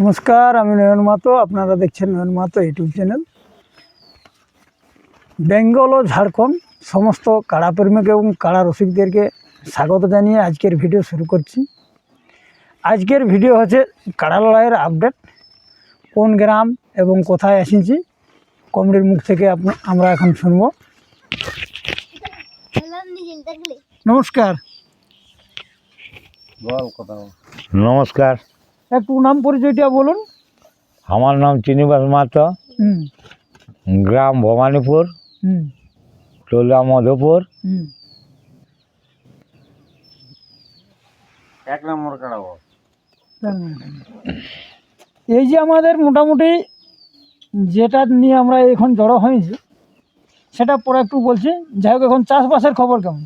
নমস্কার আমি নয়ন মাতো আপনারা দেখছেন Nayan Mato YouTube channel. Bengal ও ঝাড়খণ্ড সমস্ত কাড়া প্রেমিক এবং কাড়া রসিকদেরকে স্বাগত জানিয়ে আজকের ভিডিও শুরু করছি। আজকের ভিডিও হচ্ছে কাড়া লড়াইয়ের আপডেট কোন গ্রাম এবং কোথায় এসেছি কমেডির মুখ থেকে আপনা- আমরা এখন শুনব। নমস্কার। নমস্কার। একটু নাম পরিচয়টা বলুন। আমার নাম চিনিবাস মাতো গ্রাম ভবানীপুর। হুম। টোলা মধুপুর। হুম। এক নম্বর এই যে আমাদের মোটামুটি যেটা নিয়ে আমরা এখন জড়ো হয়েছি সেটা পরে একটু বলছি। যাই হোক এখন চাষবাসের খবর কেমন?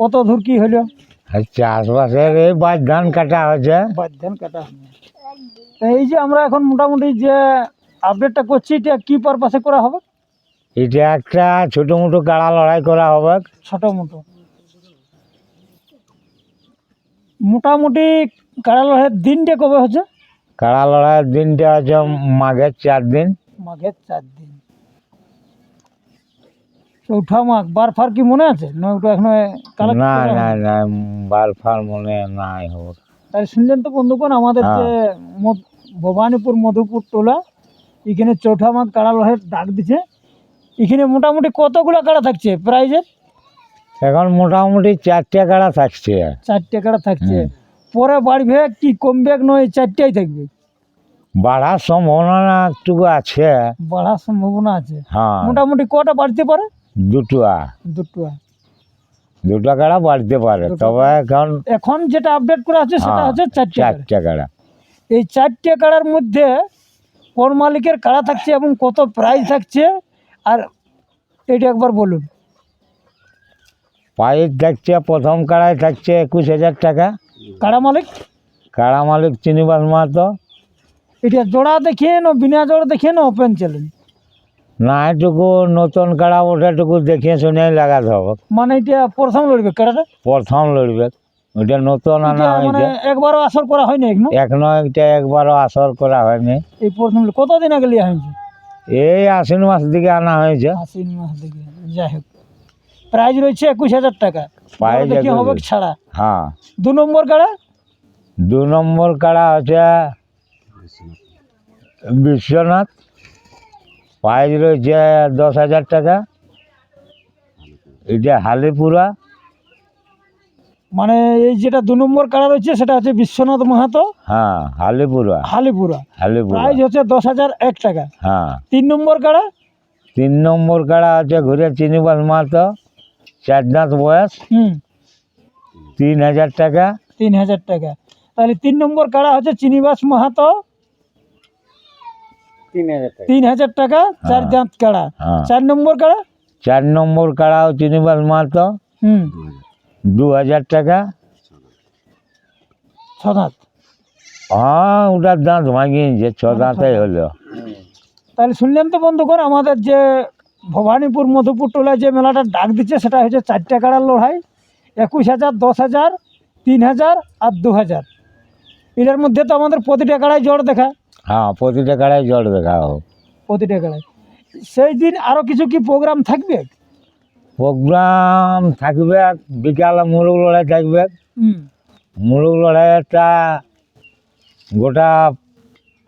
কত দূর কি হলো? চাষবাসের এই বাদ ধান কাটা হয়েছে। বাদ ধান কাটা এই যে আমরা এখন মোটামুটি যে আপডেটটা করছি এটা কি পারপাসে করা হবে? এটা একটা ছোট মোটো কাড়া লড়াই করা হবে। ছোট মোটো মোটামুটি কাড়া লড়াইয়ের দিনটা কবে হচ্ছে কাড়া লড়াইয়ের দিনটা হচ্ছে মাঘের চার দিন। মাঘের চার দিন। বার ফার কি মনে আছে? না ওটা এখন না না না বার ফার মনে নাই তাহলে শুনলেন তো বন্ধুগণ আমাদের হ্যাঁ। যে মধ- ভবানীপুর মধুপুর টোলা এখানে চৌঠা মাঘ কাড়া লড়াইয়ের ডাক দিছে। এখানে মোটামুটি কতগুলো কাড়া থাকছে প্রাইজের? এখন মোটামুটি চারটে কাড়া থাকছে। চারটে কাড়া থাকছে। পরে বাড়বে কি কমবে নয় চারটেই থাকবে? বাড়ার সম্ভাবনা একটু আছে। বাড়ার সম্ভাবনা আছে। হ্যাঁ। মোটামুটি কটা বাড়তে পারে? দুটো দুটো দুটো কাড়া বাড়তে পারে। তবে এখন এখন যেটা আপডেট করা আছে সেটা হ্যাঁ, হচ্ছে চারটে কাড়া। এই চারটে কাড়ার মধ্যে কোন মালিকের কাড়া থাকছে এবং কত প্রাইস থাকছে আর এটা একবার বলুন। পাইপ থাকছে প্রথম কাড়ায় থাকছে একুশ হাজার টাকা। কাড়া মালিক? কাড়া মালিক চিনিবাস মাহাতো। এটা জোড়া দেখিয়ে না বিনা জোড়া দেখিয়ে না ওপেন চ্যালেঞ্জ না এটুকু নতুন কাড়া ওটাটুকু দেখে শুনে লাগাতে হবে। মানে এটা প্রথম লড়বে কাড়াটা? প্রথম লড়বে ওইটা নতুন আনা মানে হয়েছে একবারও আসর করা হয়নি এখনও এখনও একটা একবারও আসর করা হয়নি এই প্রথম কতদিন আগে লিয়া হয়েছে এই আশ্বিন মাস দিকে আনা হয়েছে আশ্বিন মাস থেকে যাই হোক। প্রাইজ রয়েছে একুশ হাজার টাকা। প্রাইজ হবে ছাড়া হ্যাঁ দু নম্বর কাড়া? দু নম্বর কাড়া হচ্ছে বিশ্বনাথ। প্রাইজ রয়েছে দশ হাজার টাকা এটা হালিপুরা। মানে এই যেটা দু নম্বর কাড়া রয়েছে সেটা হচ্ছে বিশ্বনাথ মাহাতো। হ্যাঁ হালিপুরা। হালিপুরা। হালিপুরা। প্রাইজ হচ্ছে দশ হাজার এক টাকা। হ্যাঁ। তিন নম্বর কাড়া? তিন নম্বর কাড়া আছে ঘুরে চিনিবাস মাহাতো চার দাঁত বয়স। হুম। তিন হাজার টাকা। তিন হাজার টাকা। তাহলে তিন নম্বর কাড়া হচ্ছে চিনিবাস মাহাতো। তিন হাজার টাকা। চার হ্যাঁ। দাঁত কাড়া। হ্যাঁ। চার নম্বর কাড়া? চার নম্বর কাড়াও চিনিবাস মাহাতো দু হাজার টাকা। ছ দাঁত হ্যাঁ ওটার দাঁত ভাঙিয়েছে ছ দাঁতে হলো। তাহলে শুনলেন তো বন্ধু বন্ধুগণ আমাদের যে ভবানীপুর মধুপুর টোলায় যে মেলাটা ডাক দিচ্ছে সেটা হচ্ছে চারটে কাড়ার লড়াই। একুশ হাজার দশ হাজার তিন হাজার আর দু হাজার। এটার মধ্যে তো আমাদের প্রতিটা কাড়ায় জড় দেখা হ্যাঁ প্রতিটা কাড়াই জল দেখা হোক। প্রতিটা কাড়াই। সেই দিন আরও কিছু কি প্রোগ্রাম থাকবে? প্রোগ্রাম থাকবে বিকালে মুরগ লড়াই থাকবে। মুরগ লড়াইটা গোটা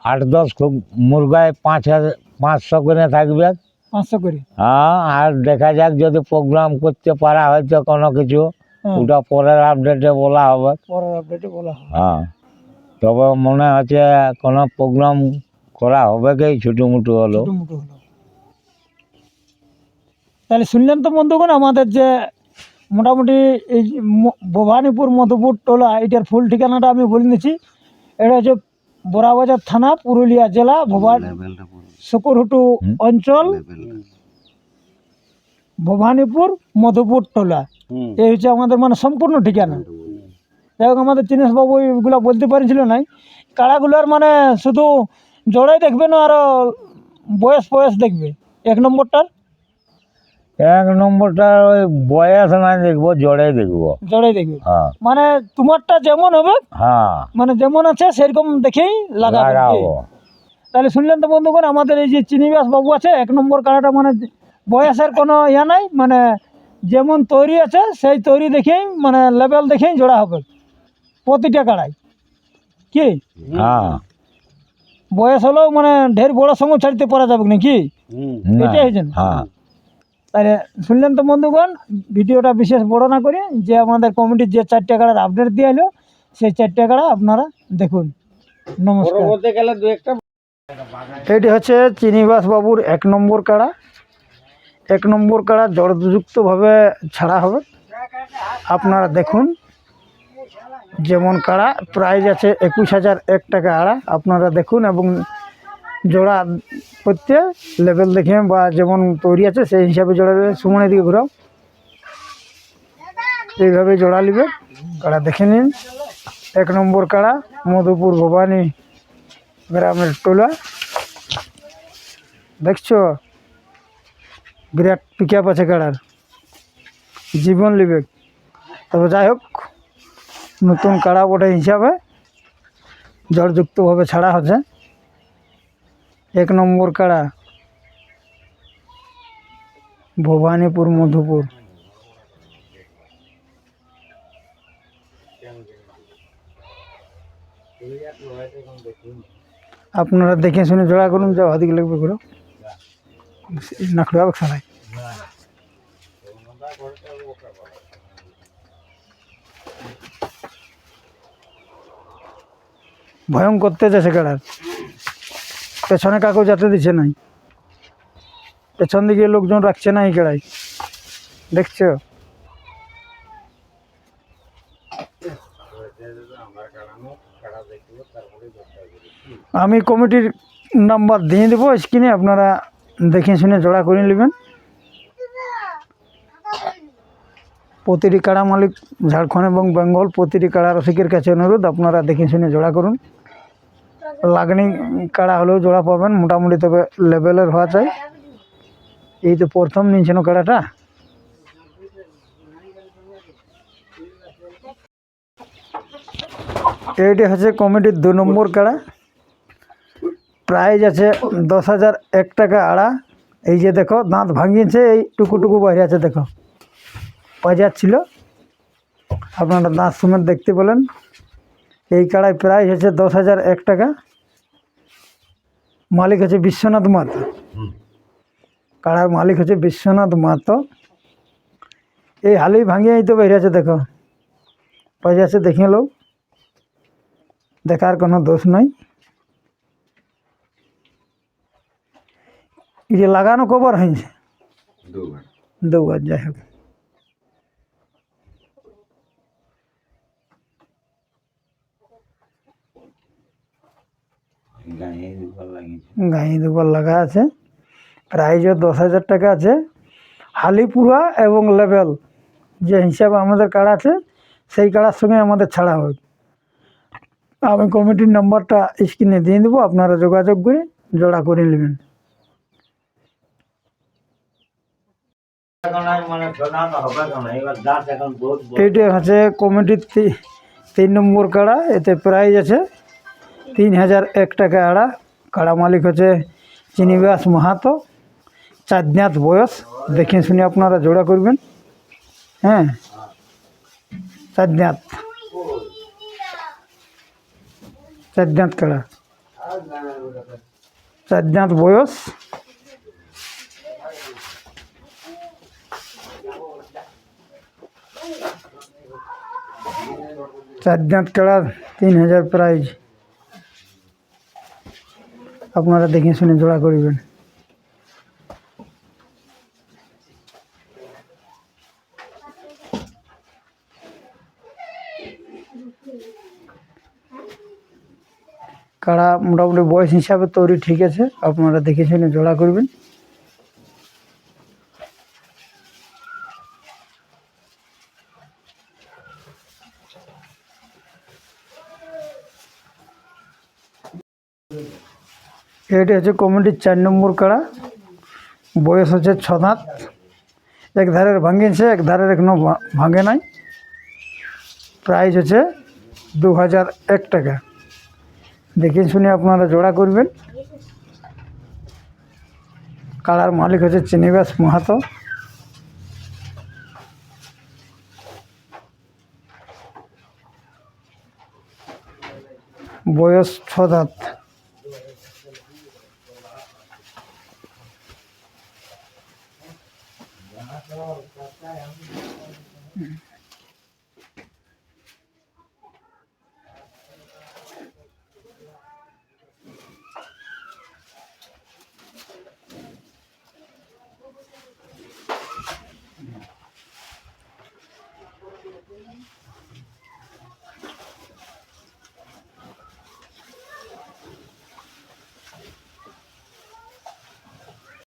আট দশ খুব- মুরগায় পাঁচ হাজার পাঁচশো করে থাকবে। পাঁচশো করে? হ্যাঁ আর দেখা যাক যদি প্রোগ্রাম করতে পারা হয়তো কোনো কিছু। হ্যাঁ, ওটা পরের আপডেটে বলা হবে। পরের আপডেটে বলা হবে। হ্যাঁ। তবে মনে হচ্ছে কোনো প্রোগ্রাম করা হবে কি? ছোটো মুটো হলো। ছোটোমোটো হলো। তাহলে শুনলেন তো বন্ধুগণ আমাদের যে মোটামুটি এই ভবানীপুর মধুপুর টোলা এটার ফুল ঠিকানাটা আমি বলে দিচ্ছি। এটা হচ্ছে বোরাবাজার থানা পুরুলিয়া জেলা ভবান শুকুরহুটু অঞ্চল ভবানীপুর মধুপুর টোলা। এই হচ্ছে আমাদের মানে সম্পূর্ণ ঠিকানা। যাই হোক আমাদের দীনেশবাবু এগুলো বলতে পারছিল নাই। কাড়াগুলোর মানে শুধু জড়াই দেখবে না আরও বয়স বয়স দেখবে? এক নম্বরটার? এক নম্বরটা ওই বয়স না দেখব জড়াই দেখব। জড়াই দেখবে। হ্যাঁ। মানে তোমারটা যেমন হবে হ্যাঁ। মানে যেমন আছে সেরকম দেখেই লাগাবে। লাগাবো। তাহলে শুনলেন তো বন্ধুগণ আমাদের এই যে চিনিবাস বাবু আছে এক নম্বর কাড়াটা মানে বয়সের কোনো ইয়া নাই মানে যেমন তৈরি আছে সেই তৈরি দেখেই মানে লেভেল দেখেই জোড়া হবে। প্রতিটা কাড়াই কি? হ্যাঁ। বয়স হলেও মানে ঢের বড় সঙ্গে ছাড়তে পারা যাবে নাকি? না, এটাই হয়েছে না? হ্যাঁ। তাহলে শুনলেন তো বন্ধুগণ ভিডিওটা বিশেষ বড় না করে যে আমাদের কমিটির যে চারটে কাড়ার আপডেট দিয়ে এলো সেই চারটে কাড়া আপনারা দেখুন। নমস্কার। এটি হচ্ছে চিনিবাস বাবুর এক নম্বর কাড়া এক নম্বর কাড়া জড়যুক্তভাবে ছাড়া হবে। আপনারা দেখুন। যেমন কাড়া প্রাইস আছে একুশ হাজার এক টাকা আড়া। আপনারা দেখুন এবং জোড়া করতে লেভেল দেখে বা যেমন তৈরি আছে সেই হিসাবে জোড়া সুমনের দিকে ঘুরাও। এইভাবে জোড়া নিবে কাড়া দেখে নিন। এক নম্বর কাড়া, মধুপুর ভবানী গ্রামের টোলা। দেখছ? বিরাট পিক আপ আছে কাড়ার। জীবন লিবে তবে যাই হোক নতুন কাড়া বটে হিসাবে জড়যুক্তভাবে ছাড়া হচ্ছে। এক নম্বর কাড়া, ভবানীপুর মধুপুর। আপনারা দেখে শুনে জোড়া করুন যা ওদিকে লাগবে করো না খুঁড়াবে সারাই ভয়ঙ্কর তেজ আছে কাড়ার পেছনে কাকু যেতে দিচ্ছে নাই। পেছন দিকে লোকজন রাখছে না এই কেড়াই? দেখছ? আমি কমিটির নাম্বার দিয়ে দেবো, স্ক্রিনে আপনারা দেখে শুনে জোড়া করে নেবেন। প্রতিটি কাড়া মালিক, ঝাড়খণ্ড এবং বেঙ্গল প্রতিটি কাড়া রসিকের কাছে অনুরোধ, আপনারা দেখে শুনে জোড়া করুন। লাগনি কাড়া হলেও জোড়া পাবেন, মোটামুটি তবে লেভেলের হওয়া চাই। এই তো প্রথম নিয়েছেন কাড়াটা। এইটি হচ্ছে কমিটির দু নম্বর কাড়া। প্রাইজ আছে দশ হাজার এক টাকা আড়া। এই যে দেখো, দাঁত ভাঙিয়েছে, এই টুকু টুকু বাইরে আছে, দেখো। বাজার ছিল। আপনারা দাঁত সমেত দেখতে বলেন এই কাড়ায় প্রাইস হচ্ছে দশ হাজার এক টাকা। মালিক হচ্ছে বিশ্বনাথ মাতো কাড়ার মালিক হচ্ছে বিশ্বনাথ মাতো এই হালেই ভাঙিয়ে তো বেরিয়ে আছে দেখো। বাজে আছে দেখে লো দেখার কোনো দোষ নাই। এই যে লাগানো কবার হয়েছে। দুবার যাই হোক। গাঁয়ে দুবার লাগা আছে। প্রাইজও দশ হাজার টাকা আছে। হালিপুরা এবং লেভেল যে হিসাবে আমাদের কাড়া আছে সেই কাড়ার সঙ্গে আমাদের ছাড়া হবে। আমি কমিটির নাম্বারটা স্ক্রিনে দিয়ে দেবো আপনারা যোগাযোগ করে জোড়া করে নেবেন। এইটা হচ্ছে কমিটির তিন নম্বর কাড়া এতে প্রাইজ আছে। তিন হাজার এক টাকা আড়া। কাড়া মালিক হচ্ছে চিনিবাস মাহাতো। চাঁদনাথ বয়স। দেখে শুনে আপনারা জোড়া করবেন। হ্যাঁ। চাঁদনাথ। চাঁদনাথ কাড়া। চাঁদনাথ বয়স। চাঁদনাথ কাড়া তিন হাজার প্রাইজ। আপনারা দেখে শুনে জোড়া করিবেন। কারা মোটামুটি বয়স হিসাবে তৈরি ঠিক আছে, আপনারা দেখে শুনে জোড়া করবেন। এটা হচ্ছে কমিটির চার নম্বর কাড়া। বয়স হচ্ছে ছ এক ধারের ভাঙিয়েছে এক ধারের এখনও ভা- ভাঙে নাই। প্রাইস হচ্ছে দু হাজার এক টাকা। দেখে শুনে আপনারা জোড়া করবেন। কালার মালিক হচ্ছে চিনিবাস মাহাতো। বয়স ছ